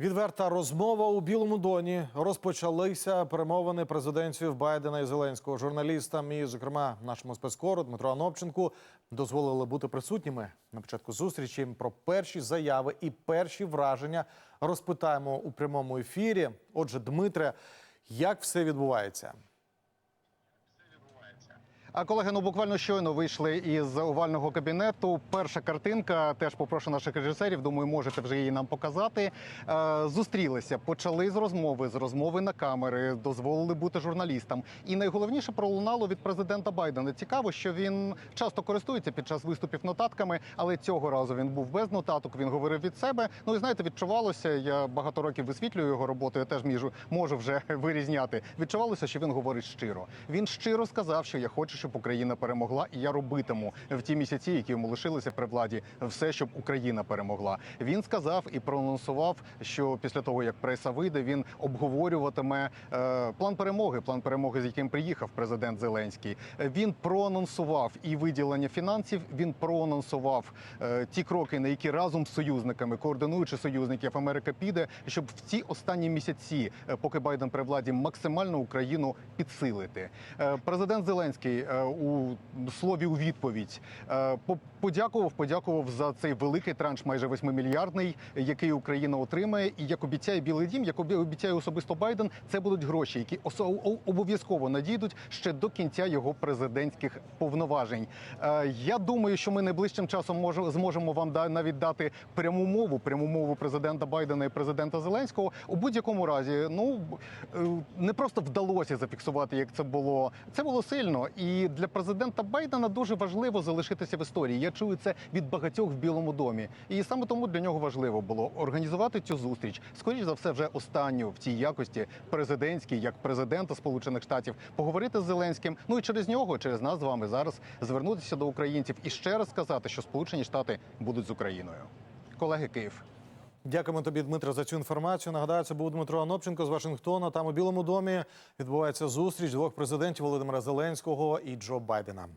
Відверта розмова у Білому доні розпочалися перемовини президентів Байдена і Зеленського. Журналістам і, зокрема, нашому спецкору Дмитро Анопченку дозволили бути присутніми на початку зустрічі. Про перші заяви і перші враження розпитаємо у прямому ефірі. Отже, Дмитре, як все відбувається? А колеги, ну буквально щойно вийшли із овального кабінету. Перша картинка, теж попрошу наших режисерів. Думаю, можете вже її нам показати. Е, зустрілися, почали з розмови, з розмови на камери, дозволили бути журналістам. І найголовніше пролунало від президента Байдена. Цікаво, що він часто користується під час виступів нотатками, але цього разу він був без нотаток. Він говорив від себе. Ну і знаєте, відчувалося. Я багато років висвітлюю його роботу. Я теж міжу можу вже вирізняти. Відчувалося, що він говорить щиро. Він щиро сказав, що я хочу, щоб Україна перемогла, і я робитиму в ті місяці, які йому лишилися при владі, все, щоб Україна перемогла. Він сказав і проанонсував, що після того як преса вийде, він обговорюватиме е, план перемоги, план перемоги, з яким приїхав президент Зеленський. Він проанонсував і виділення фінансів. Він проанонсував е, ті кроки, на які разом з союзниками, координуючи союзників, Америка піде, щоб в ці останні місяці, е, поки Байден при владі, максимально Україну підсилити. Президент Зеленський у слові у відповідь е, по- подякував, подякував за цей великий транш, майже 8 мільярдний, який Україна отримає. І як обіцяє Білий Дім, як обіцяє особисто Байден, це будуть гроші, які обов'язково надійдуть ще до кінця його президентських повноважень. Е, Я думаю, що ми найближчим часом може- зможемо вам навіть дати пряму мову, пряму мову президента Байдена і президента Зеленського. У будь-якому разі, ну е, не просто вдалося зафіксувати, як це було. Це було сильно. І для президента Байдена дуже важливо залишитися в історії. Я чую це від багатьох в Білому домі. І саме тому для нього важливо було організувати цю зустріч. Скоріше за все, вже останню в цій якості президентській, як президента Сполучених Штатів, поговорити з Зеленським. Ну і через нього, через нас з вами зараз звернутися до українців і ще раз сказати, що Сполучені Штати будуть з Україною. Колеги Київ. Дякуємо тобі, Дмитро, за цю інформацію. Нагадаю, це був Дмитро Анопченко з Вашингтона. Там у Білому домі відбувається зустріч двох президентів Володимира Зеленського і Джо Байдена.